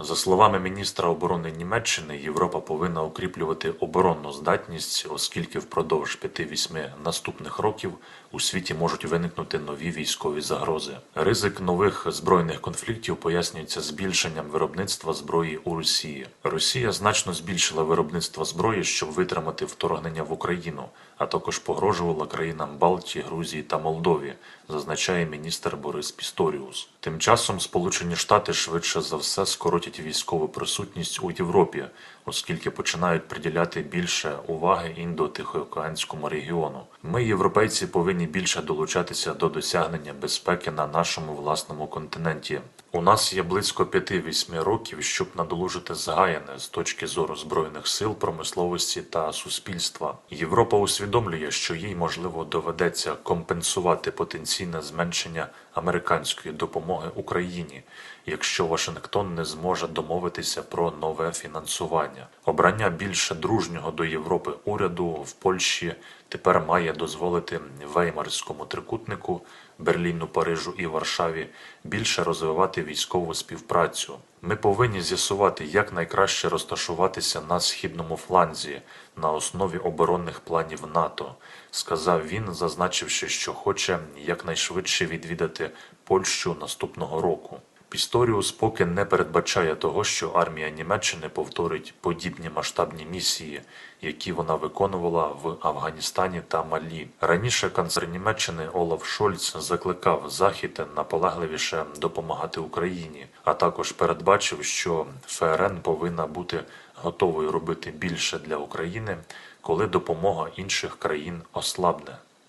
За словами міністра оборони Німеччини, Європа повинна укріплювати оборонну здатність, оскільки впродовж 5-8 наступних років у світі можуть виникнути нові військові загрози. Ризик нових збройних конфліктів пояснюється збільшенням виробництва зброї у Росії. Росія значно збільшила виробництво зброї, щоб витримати вторгнення в Україну, а також погрожувала країнам Балтії, Грузії та Молдові, зазначає міністр Борис Пісторіус. Тим часом Сполучені Штати швидше за все скоротять військову присутність у Європі, оскільки починають приділяти більше уваги індо-тихоокеанському регіону. Ми, європейці, повинні більше долучатися до досягнення безпеки на нашому власному континенті. У нас є близько 5-8 років, щоб надолужити згаяне з точки зору збройних сил, промисловості та суспільства. Європа усвідомлює, що їй можливо доведеться компенсувати потенційне зменшення американської допомоги Україні, якщо Вашингтон не зможе домовитися про нове фінансування. Обрання більше дружнього до Європи уряду в Польщі тепер має дозволити Веймарському трикутнику Берліну, Парижу і Варшаві більше розвивати військову співпрацю. Ми повинні з'ясувати, як найкраще розташуватися на східному фланзі на основі оборонних планів НАТО, сказав він, зазначивши, що хоче якнайшвидше відвідати Польщу наступного року. Пісторіус поки не передбачає того, що армія Німеччини повторить подібні масштабні місії, які вона виконувала в Афганістані та Малі. Раніше канцлер Німеччини Олаф Шольц закликав Захід наполегливіше допомагати Україні, а також передбачив, що ФРН повинна бути готовою робити більше для України, коли допомога інших країн ослабне.